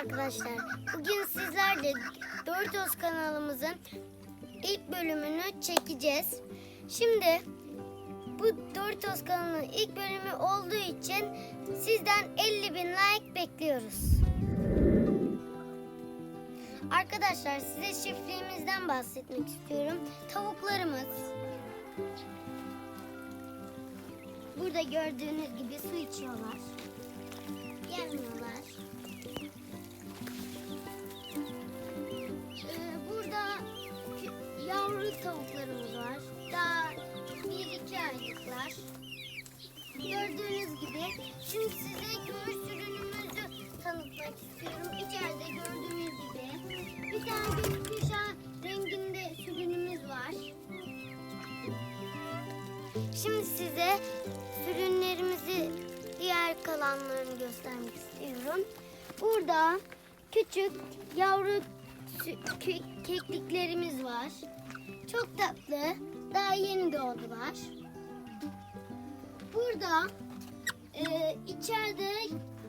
Arkadaşlar. Bugün sizlerle Doritos kanalımızın ilk bölümünü çekeceğiz. Şimdi bu Doritos kanalının ilk bölümü olduğu için sizden 50 bin like bekliyoruz. Arkadaşlar size çiftliğimizden bahsetmek istiyorum. Tavuklarımız burada gördüğünüz gibi su içiyorlar. Yemiyorlar. Yavru tavuklarımız var. Daha bir iki aylıklar. Gördüğünüz gibi şimdi size gümüş ürünümüzü tanıtmak istiyorum. İçeride gördüğünüz gibi bir tane gökkuşağı renginde sürünümüz var. Şimdi size sürünlerimizi diğer kalanlarını göstermek istiyorum. Burada küçük yavru kekliklerimiz var. Çok tatlı. Daha yeni doğdular. Burada e, içeride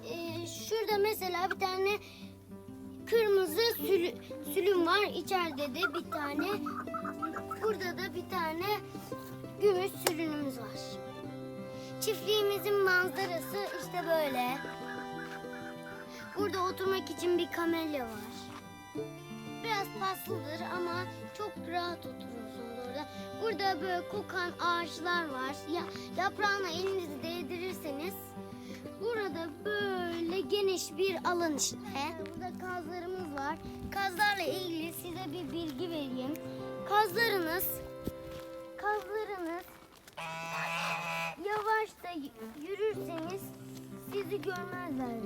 e, şurada mesela bir tane kırmızı sülü, sülüm var. İçeride de bir tane burada da bir tane gümüş sürünümüz var. Çiftliğimizin manzarası işte böyle. Burada oturmak için bir kamelya var. Biraz paslıdır ama çok rahat orada. Burada böyle kokan ağaçlar var. Ya, yaprağına elinizi değdirirseniz burada böyle geniş bir alan işte. Burada kazlarımız var. Kazlarla ilgili size bir bilgi vereyim. Kazlarınız kazlarınız yavaş da y- yürürseniz sizi görmezler.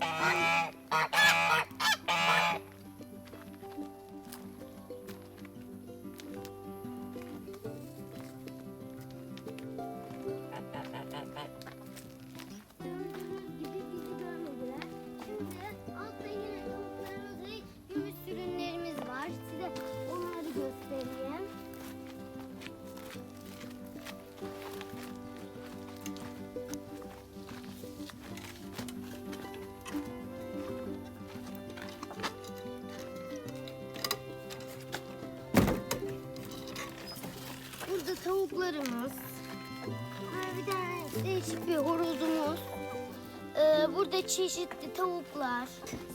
Bye. Tavuklarımız. Bir tane değişik bir horozumuz. Ee, burada çeşitli tavuklar.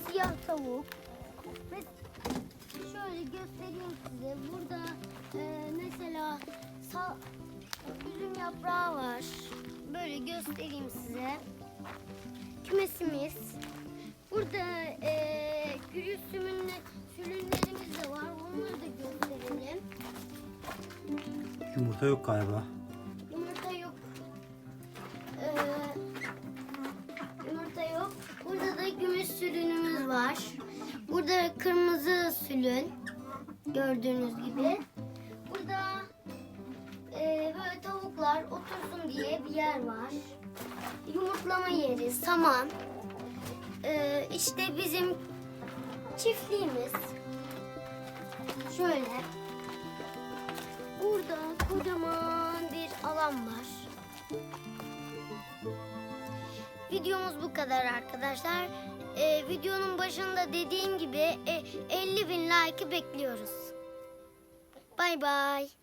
Siyah tavuk. Ve şöyle göstereyim size. Burada e, mesela üzüm yaprağı var. Böyle göstereyim size. Kümesimiz. Burada e, sümünle, sülünlerimiz de var. Onları da gösterelim. Yumurta yok galiba. Yumurta yok. Ee, yumurta yok. Burada da gümüş sülünümüz var. Burada kırmızı sülün. Gördüğünüz gibi. Burada e, böyle tavuklar otursun diye bir yer var. Yumurtlama yeri, saman. Ee, işte bizim çiftliğimiz. Şöyle. Alan var. Videomuz bu kadar arkadaşlar. Ee, videonun başında dediğim gibi e, 50 bin like'ı bekliyoruz. Bay bay.